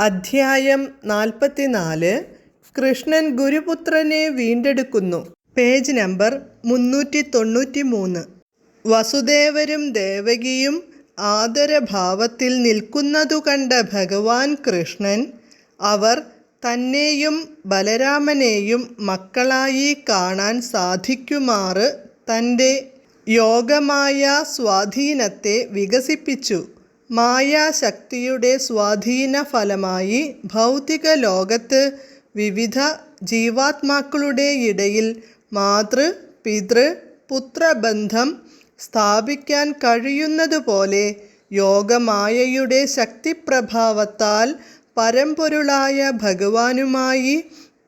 അധ്യായം നാൽപ്പത്തിനാല്. കൃഷ്ണൻ ഗുരുപുത്രനെ വീണ്ടെടുക്കുന്നു. പേജ് നമ്പർ മുന്നൂറ്റി തൊണ്ണൂറ്റി മൂന്ന് വസുദേവരും ദേവകിയും ആദരഭാവത്തിൽ നിൽക്കുന്നതു കണ്ട ഭഗവാൻ കൃഷ്ണൻ അവർ തന്നെയും ബലരാമനെയും മക്കളായി കാണാൻ സാധിക്കുമാറ് തന്റെ യോഗമായ സ്വാധീനത്തെ വികസിപ്പിച്ചു. മായാശക്തിയുടെ സ്വാധീന ഫലമായി ഭൗതിക ലോകത്ത് വിവിധ ജീവാത്മാക്കളുടെ ഇടയിൽ മാതൃ പിതൃ പുത്രബന്ധം സ്ഥാപിക്കാൻ കഴിയുന്നതുപോലെ യോഗമായയുടെ ശക്തിപ്രഭാവത്താൽ പരമ്പൊരുളായ ഭഗവാനുമായി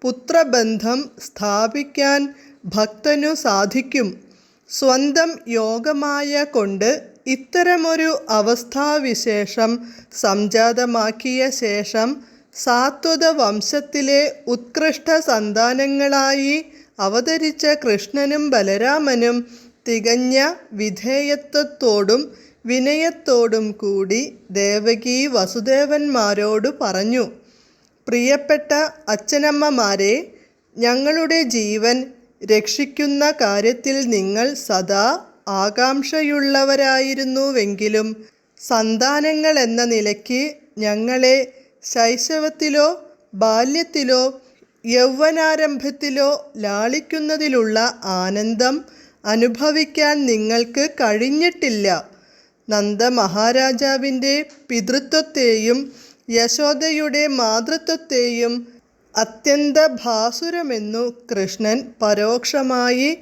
പുത്രബന്ധം സ്ഥാപിക്കാൻ ഭക്തനു സാധിക്കും. സ്വന്തം യോഗമായ കൊണ്ട് ഇത്തരമൊരു അവസ്ഥാവിശേഷം സംജാതമാക്കിയ ശേഷം സാത്വത വംശത്തിലെ ഉത്കൃഷ്ട സന്താനങ്ങളായി അവതരിച്ച കൃഷ്ണനും ബലരാമനും തികഞ്ഞ വിധേയത്വത്തോടും വിനയത്തോടും കൂടി ദേവകി വസുദേവന്മാരോട് പറഞ്ഞു പ്രിയപ്പെട്ട അച്ഛനമ്മമാരെ ഞങ്ങളുടെ ജീവൻ രക്ഷിക്കുന്ന കാര്യത്തിൽ നിങ്ങൾ സദാ ആകാംക്ഷയുള്ളവരായിരുന്നുവെങ്കിലും സന്താനങ്ങൾ എന്ന നിലയ്ക്ക് ഞങ്ങളെ ശൈശവത്തിലോ ബാല്യത്തിലോ യൗവനാരംഭത്തിലോ ലാളിക്കുന്നതിലുള്ള ആനന്ദം അനുഭവിക്കാൻ നിങ്ങൾക്ക് കഴിഞ്ഞിട്ടില്ല. നന്ദ മഹാരാജാവിന്റെ പിതൃത്വത്തെയും യശോദയുടെ മാതൃത്വത്തെയും അത്യന്ത ഭാസുരമെന്നു കൃഷ്ണൻ പരോക്ഷമായി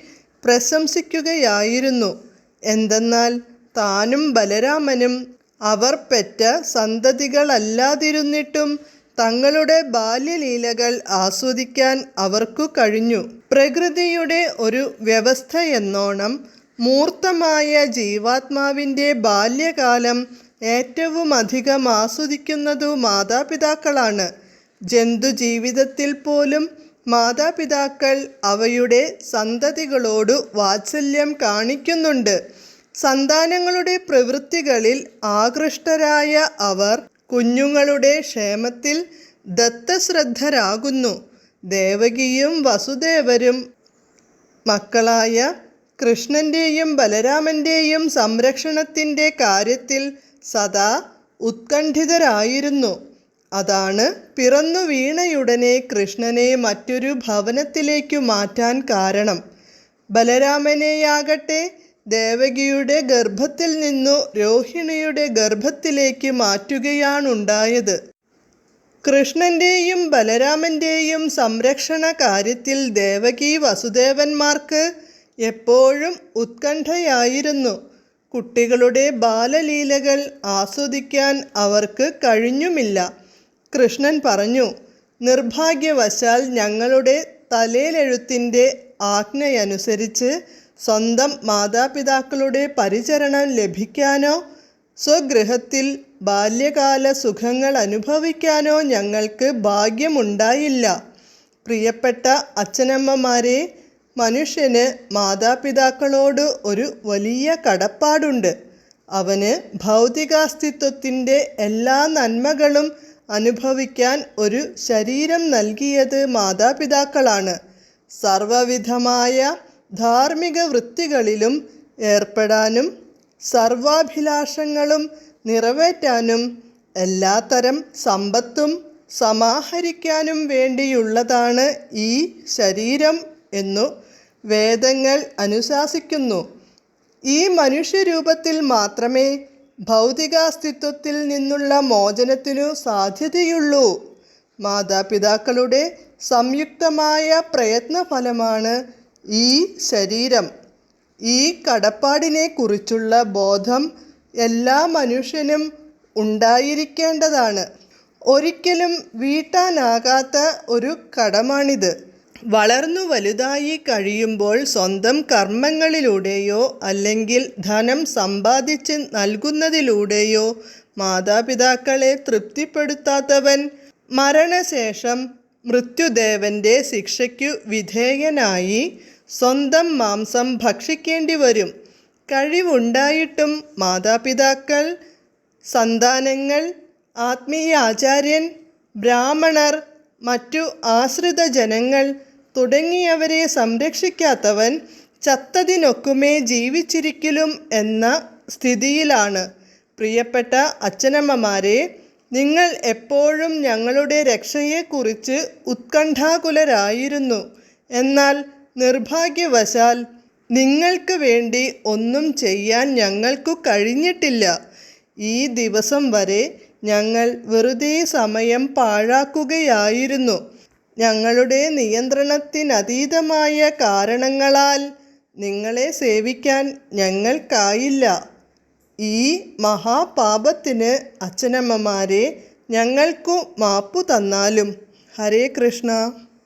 പ്രശംസിക്കുകയായിരുന്നു. എന്തെന്നാൽ താനും ബലരാമനും അവർ പെറ്റ സന്തതികളല്ലാതിരുന്നിട്ടും തങ്ങളുടെ ബാല്യലീലകൾ ആസ്വദിക്കാൻ അവർക്കു കഴിഞ്ഞു. പ്രകൃതിയുടെ ഒരു വ്യവസ്ഥയെന്നോണം മൂർത്തമായ ജീവാത്മാവിന്റെ ബാല്യകാലം ഏറ്റവുമധികം ആസ്വദിക്കുന്നതു മാതാപിതാക്കളാണ്. ജന്തുജീവിതത്തിൽ പോലും മാതാപിതാക്കൾ അവയുടെ സന്തതികളോടു വാത്സല്യം കാണിക്കുന്നുണ്ട്. സന്താനങ്ങളുടെ പ്രവൃത്തികളിൽ ആകൃഷ്ടരായ അവർ കുഞ്ഞുങ്ങളുടെ ക്ഷേമത്തിൽ ദത്തശ്രദ്ധരാകുന്നു. ദേവകിയും വസുദേവരും മക്കളായ കൃഷ്ണന്റെയും ബലരാമന്റെയും സംരക്ഷണത്തിന്റെ കാര്യത്തിൽ സദാ ഉത്കണ്ഠിതരായിരുന്നു. അതാണ് പിറന്നു വീണയുടനെ കൃഷ്ണനെ മറ്റൊരു ഭവനത്തിലേക്കു മാറ്റാൻ കാരണം. ബലരാമനെയാകട്ടെ ദേവകിയുടെ ഗർഭത്തിൽ നിന്നു രോഹിണിയുടെ ഗർഭത്തിലേക്ക് മാറ്റുകയാണുണ്ടായത്. കൃഷ്ണന്റെയും ബലരാമന്റെയും സംരക്ഷണ കാര്യത്തിൽ ദേവകി വസുദേവന്മാർക്ക് എപ്പോഴും ഉത്കണ്ഠയായിരുന്നു. കുട്ടികളുടെ ബാലലീലകൾ ആസ്വദിക്കാൻ അവർക്ക് കഴിഞ്ഞുമില്ല. കൃഷ്ണൻ പറഞ്ഞു നിർഭാഗ്യവശാൽ ഞങ്ങളുടെ തലേലെഴുത്തിന്റെ ആജ്ഞയനുസരിച്ച് സ്വന്തം മാതാപിതാക്കളുടെ പരിചരണം ലഭിക്കാനോ സ്വഗൃഹത്തിൽ ബാല്യകാല സുഖങ്ങൾ അനുഭവിക്കാനോ ഞങ്ങൾക്ക് ഭാഗ്യമുണ്ടായില്ല. പ്രിയപ്പെട്ട അച്ഛനമ്മമാരെ മനുഷ്യന് മാതാപിതാക്കളോട് ഒരു വലിയ കടപ്പാടുണ്ട്. അവന് ഭൗതികാസ്തിത്വത്തിന്റെ എല്ലാ നന്മകളും അനുഭവിക്കാൻ ഒരു ശരീരം നൽകിയത് മാതാപിതാക്കളാണ്. സർവവിധമായ ധാർമ്മിക വൃത്തികളിലും ഏർപ്പെടാനും സർവാഭിലാഷങ്ങളും നിറവേറ്റാനും എല്ലാത്തരം സമ്പത്തും സമാഹരിക്കാനും വേണ്ടിയുള്ളതാണ് ഈ ശരീരം എന്നു വേദങ്ങൾ അനുശാസിക്കുന്നു. ഈ മനുഷ്യരൂപത്തിൽ മാത്രമേ ഭൗതികാസ്തിത്വത്തിൽ നിന്നുള്ള മോചനത്തിനു സാധ്യതയുള്ളൂ. മാതാപിതാക്കളുടെ സംയുക്തമായ പ്രയത്നഫലമാണ് ഈ ശരീരം. ഈ കടപ്പാടിനെ കുറിച്ചുള്ള ബോധം എല്ലാ മനുഷ്യനും ഉണ്ടായിരിക്കേണ്ടതാണ്. ഒരിക്കലും വീട്ടാനാകാത്ത ഒരു കടമാണിത്. വളർന്നു വലുതായി കഴിയുമ്പോൾ സ്വന്തം കർമ്മങ്ങളിലൂടെയോ അല്ലെങ്കിൽ ധനം സമ്പാദിച്ച് നൽകുന്നതിലൂടെയോ മാതാപിതാക്കളെ തൃപ്തിപ്പെടുത്താത്തവൻ മരണശേഷം മൃത്യുദേവന്റെ ശിക്ഷയ്ക്കു വിധേയനായി സ്വന്തം മാംസം ഭക്ഷിക്കേണ്ടി വരും. കഴിവുണ്ടായിട്ടും മാതാപിതാക്കൾ സന്താനങ്ങൾ ആത്മീയ ആചാര്യൻ ബ്രാഹ്മണർ മറ്റു ആശ്രിത ജനങ്ങൾ തുടങ്ങിയവരെ സംരക്ഷിക്കാത്തവൻ ചത്തതിനൊക്കുമേ ജീവിച്ചിരിക്കലും എന്ന സ്ഥിതിയിലാണ്. പ്രിയപ്പെട്ട അച്ഛനമ്മമാരെ നിങ്ങൾ എപ്പോഴും ഞങ്ങളുടെ രക്ഷയെക്കുറിച്ച് ഉത്കണ്ഠാകുലരായിരുന്നു. എന്നാൽ നിർഭാഗ്യവശാൽ നിങ്ങൾക്ക് വേണ്ടി ഒന്നും ചെയ്യാൻ ഞങ്ങൾക്കു കഴിഞ്ഞിട്ടില്ല. ഈ ദിവസം വരെ ഞങ്ങൾ വെറുതെ സമയം പാഴാക്കുകയായിരുന്നു. ഞങ്ങളുടെ നിയന്ത്രണത്തിനതീതമായ കാരണങ്ങളാൽ നിങ്ങളെ സേവിക്കാൻ ഞങ്ങൾക്കായില്ല. ഈ മഹാപാപത്തിന് അച്ഛനമ്മമാരെ ഞങ്ങൾക്കു മാപ്പു തന്നാലും. ഹരേ കൃഷ്ണ.